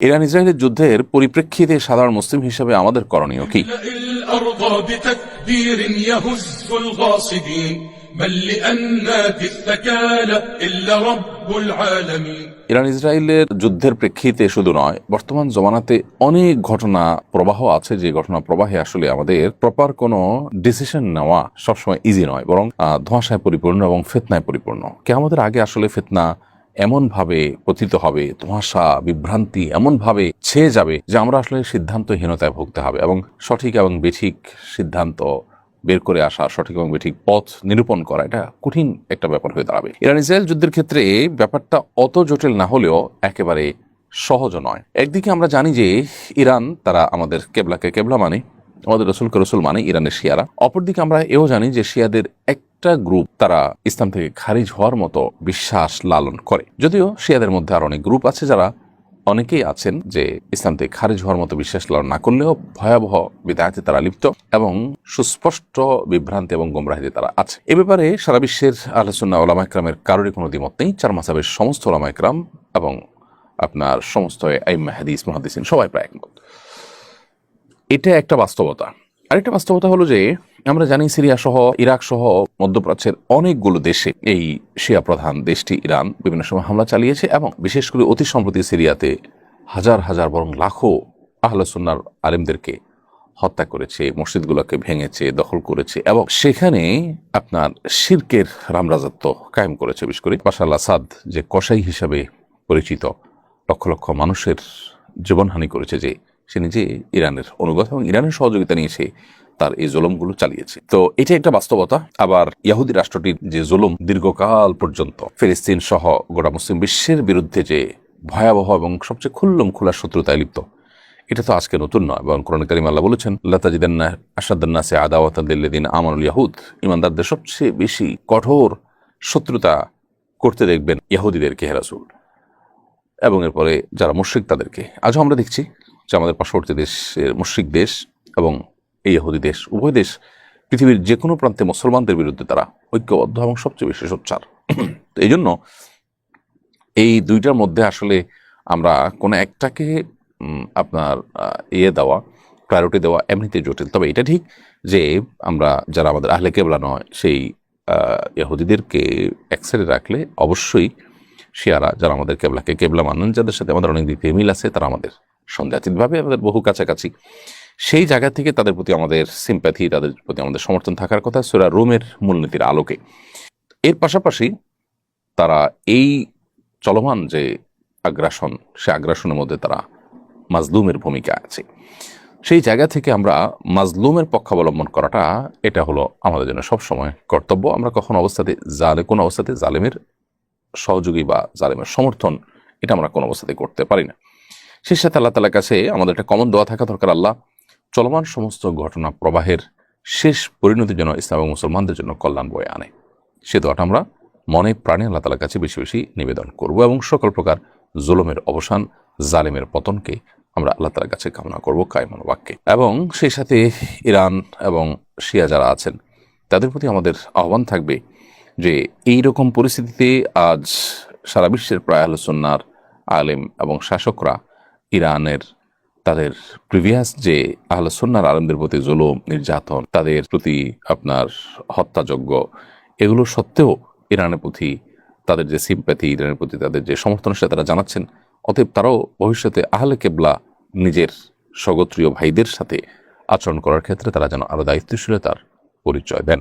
Iran ইসরায়েলের যুদ্ধের পরিপ্রেক্ষিতে সাধারণ মুসলিম হিসেবে আমাদের করণীয় কি? ইরান ইসরায়েলের যুদ্ধের প্রেক্ষিতে শুধু নয় বর্তমান জমানাতে অনেক ঘটনা প্রবাহ আছে যে ঘটনা প্রবাহে আসলে আমাদের প্রপার কোনো ডিসিশন নেওয়া সবসময় ইজি নয় বরং ধোঁয়াশায় পরিপূর্ণ এবং ফেতনায় পরিপূর্ণ। কে আমাদের আগে আসলে ফেতনা এমন ভাবে পতিত হবে ধোঁয়াশা বিভ্রান্তি এমন ভাবে ছেয়ে যাবে যে আমরা আসলে সিদ্ধান্তহীনতায় ভুগতে হবে এবং সঠিক এবং বেঠিক সিদ্ধান্ত বের করে আসা, সঠিক এবং বেঠিক পথ নিরূপণ করা, এটা কঠিন একটা ব্যাপার হয়ে দাঁড়াবে। ইরান ইসরায়েল যুদ্ধের ক্ষেত্রে ব্যাপারটা অত জটিল না হলেও একেবারে সহজ নয়। একদিকে আমরা জানি যে ইরান, তারা আমাদের কেবলাকে কেবলা মানে আমাদের রসুলকে রসুল মানে ইরানের শিয়ারা। অপরদিকে আমরা এও জানি যে শিয়াদের একটা গ্রুপ তারা ইসলাম থেকে খারিজ হওয়ার মতো বিশ্বাস লালন করে। যদিও শিয়াদের মধ্যে আর অনেক গ্রুপ আছে যারা অনেকেই আছেন যে ইসলাম থেকে খারিজ হওয়ার মতো বিশ্বাস লালন না করলেও ভয়াবহ বিদায়তে তারা লিপ্ত এবং সুস্পষ্ট বিভ্রান্তি এবং গোমরাহিতে তারা আছে। এ ব্যাপারে সারা বিশ্বের আলোচনা ওলামা একরামের কারোরই কোনো দ্বিমত নেই। চার মাসাবের সমস্ত ওলামা একরাম এবং আপনার সমস্ত আইম্মা হাদিস মহাদিসিন সবাই প্রায় একমত। এটা একটা বাস্তবতা। আরেকটা বাস্তবতা হলো যে, আমরা জানি সিরিয়া সহ, ইরাক সহ, মধ্যপ্রাচ্যের অনেকগুলো দেশে এই শিয়া প্রধান দেশটি ইরান বিভিন্ন সময় হামলা চালিয়েছে এবং বিশেষ করে অতি সম্প্রতি সিরিয়াতে হাজার হাজার বরং লাখো আহলসুন্নার আলিমদেরকে হত্যা করেছে, মসজিদগুলোকে ভেঙেছে, দখল করেছে এবং সেখানে আপনার শির্কের রামরাজত্ব কায়েম করেছে বিশেষ করে। বাশার আসাদ যে কসাই হিসাবে পরিচিত লক্ষ লক্ষ মানুষের জীবনহানি করেছে যে সে নিজে ইরানের অনুগত এবং ইরানের সহযোগিতা নিয়ে সে তার এই জুলুমগুলো চালিয়েছে। তো এটা একটা বাস্তবতা। আবার ইয়াহুদি রাষ্ট্রটির যে জুলুম দীর্ঘকাল পর্যন্ত ফিলিস্তিন সহ গোটা মুসলিম বিশ্বের বিরুদ্ধে যে ভয়াবহ এবং সবচেয়ে খুল্লম খোলা শত্রুতায় লিপ্ত, এটা তো আজকে নতুন নয় এবং কোরআন কারিম আল্লাহ বলেছেন, লতাজিদান্না আসাদান্না সে আদাওয়াতাদিন আমানুল ইয়াহুদ ইমানদারদের সবচেয়ে বেশি কঠোর শত্রুতা করতে দেখবেন ইয়াহুদিদেরকে হেরাসুল এবং এরপরে যারা মুশ্রিক তাদেরকে। আজও আমরা দেখছি যে আমাদের পার্শ্ববর্তী দেশের মুশ্রিক দেশ এবং এই ইহুদি দেশ। উভয় দেশ পৃথিবীর যে কোনো প্রান্তে মুসলমানদের বিরুদ্ধে তারা ঐক্যবদ্ধ এবং সবচেয়ে বেশি সোচ্চার। তো এই জন্য এই দুইটার মধ্যে আসলে আমরা কোনো একটাকে আপনার ইয়ে দেওয়া, প্রায়োরিটি দেওয়া এমনিতে জটিল। তবে এটা ঠিক যে আমরা যারা আমাদের আহলে কেবলা নয়, সেই ইহুদিদেরকে এক সাইডে রাখলে অবশ্যই শিয়ারা যারা আমাদের কেবলাকে কেবলা মানেন, যাদের সাথে আমাদের অনেক দিক মিল আছে, তারা আমাদের সন্দেহাতীতভাবে আমাদের বহু কাছাকাছি। সেই জায়গা থেকে তাদের প্রতি আমাদের সিম্প্যাথি তাদের প্রতি আমাদের সমর্থন থাকার কথা সেরা রোমের মূলনীতির আলোকে। এর পাশাপাশি তারা এই চলমান যে আগ্রাসন, সে আগ্রাসনের মধ্যে তারা মাজলুমের ভূমিকা আছে। সেই জায়গা থেকে আমরা মাজলুমের পক্ষাবলম্বন করাটা, এটা হলো আমাদের জন্য সবসময় কর্তব্য। আমরা কখন অবস্থাতে জালে, কোনো অবস্থাতে জালেমের সহযোগী বা জালেমের সমর্থন, এটা আমরা কোনো অবস্থাতে করতে পারি না। সেই সাথে আল্লাহ তালার কাছে আমাদের একটা কমন দোয়া থাকা দরকার, আল্লাহ চলমান সমস্ত ঘটনা প্রবাহের শেষ পরিণতির জন্য ইসলাম এবং মুসলমানদের জন্য কল্যাণ বয়ে আনে। সে দোয়াটা আমরা মনে প্রাণে আল্লাহ তালার কাছে বেশি বেশি নিবেদন করব এবং সকল প্রকার জুলমের অবসান, জালেমের পতনকে আমরা আল্লাহ তালার কাছে কামনা করব কায়মন বাক্যে এবং সেই সাথে ইরান এবং শিয়া যারা আছেন, তাদের প্রতি আমাদের আহ্বান থাকবে যে এই রকম পরিস্থিতিতে আজ সারা বিশ্বের প্রায় আলোচনার আলেম এবং শাসকরা ইরানের তাদের প্রিভিয়াস যে আহলসন্নার আলমদের প্রতি জুলুম, নির্যাতন, তাদের প্রতি আপনার হত্যাযোগ্য এগুলো সত্ত্বেও ইরানের প্রতি তাদের যে সিম্প্যাথি ইরানের প্রতি তাদের যে সমর্থন সেটা তারা জানাচ্ছেন। অতএব তারাও ভবিষ্যতে আহলে কেবলা নিজের স্বগোত্রীয় ভাইদের সাথে আচরণ করার ক্ষেত্রে তারা যেন আরও দায়িত্বশীলতার পরিচয় দেন।